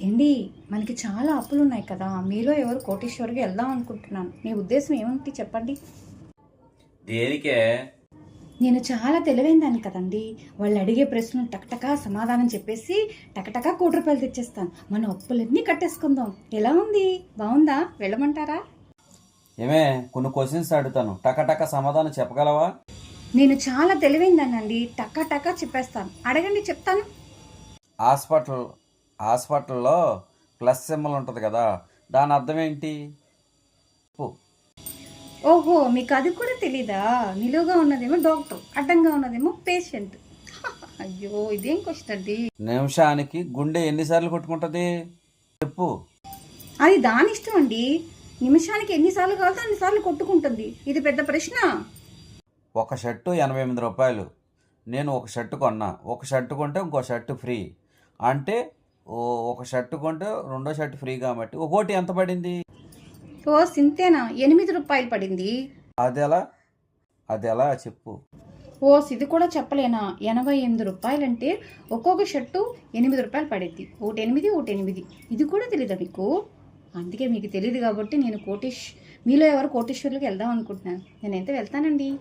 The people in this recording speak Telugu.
ఏండి మనకి చాలా అప్పులు ఉన్నాయి కదా. మీలో ఎవరు కోటేశ్వర్కి వెళ్దాం అనుకుంటున్నాను. మీ ఉద్దేశం ఏమిటి చెప్పండి? దేనికే? నేను చాలా తెలివైందాన్ని కదండి. వాళ్ళు అడిగే ప్రశ్నలు టకటకా సమాధానం చెప్పేసి టకటకా కోటి రూపాయలు తెచ్చేస్తాను. మన అప్పులన్నీ కట్టేసుకుందాం. ఎలా ఉంది? బాగుందా? వెళ్ళమంటారా? ఏమే కొన్ని క్వశ్చన్స్ అడుగుతాను. టక సమాధానం చెప్పగలవా? నేను చాలా తెలివైందానండి టకా టకా చెప్పేస్తాను. అడగండి చెప్తాను. హాస్పిటల్ హాస్పిటల్లో ప్లస్ సింబల్ ఉంటుంది కదా దాని అర్థం ఏంటి. ఓహో మీకు అది కూడా తెలీదా? నిలువుగా ఉన్నదేమో డాక్టర్ అడ్డంగా ఉన్నదేమో పేషెంట్. అయ్యో ఇదేం క్వశ్చన్ అండి? నిమిషానికి గుండె ఎన్నిసార్లు కొట్టుకుంటుంది? చెప్పు. అది దాని ఇష్టం అండి. నిమిషానికి ఎన్నిసార్లు కావాలో అన్నిసార్లు కొట్టుకుంటుంది. ఇది పెద్ద ప్రశ్న. ఒక షర్టు ఎనభై ఎనిమిది రూపాయలు. నేను ఒక షర్టు కొన్నా. ఒక షర్టు కొంటే ఇంకో షర్టు ఫ్రీ. అంటే ఒక షర్టు కొంటే రెండో షర్టు ఫ్రీ కాబట్టి. ఒక్కోటి ఎంత పడింది? ఓ సింతేనా? ఎనిమిది రూపాయలు పడింది. అది ఎలా అది ఎలా చెప్పు. ఓ ఇది కూడా చెప్పలేనా? ఎనభై ఎనిమిది రూపాయలంటే ఒక్కొక్క షర్టు ఎనిమిది రూపాయలు పడింది. ఒకటి ఎనిమిది ఒకటి ఎనిమిది ఇది కూడా తెలీదా మీకు? అందుకే మీకు తెలియదు కాబట్టి నేను కోటేష్ మీలో ఎవరు కోటేశ్వర్లకు వెళ్దాం అనుకుంటున్నాను. నేనైతే వెళ్తానండి.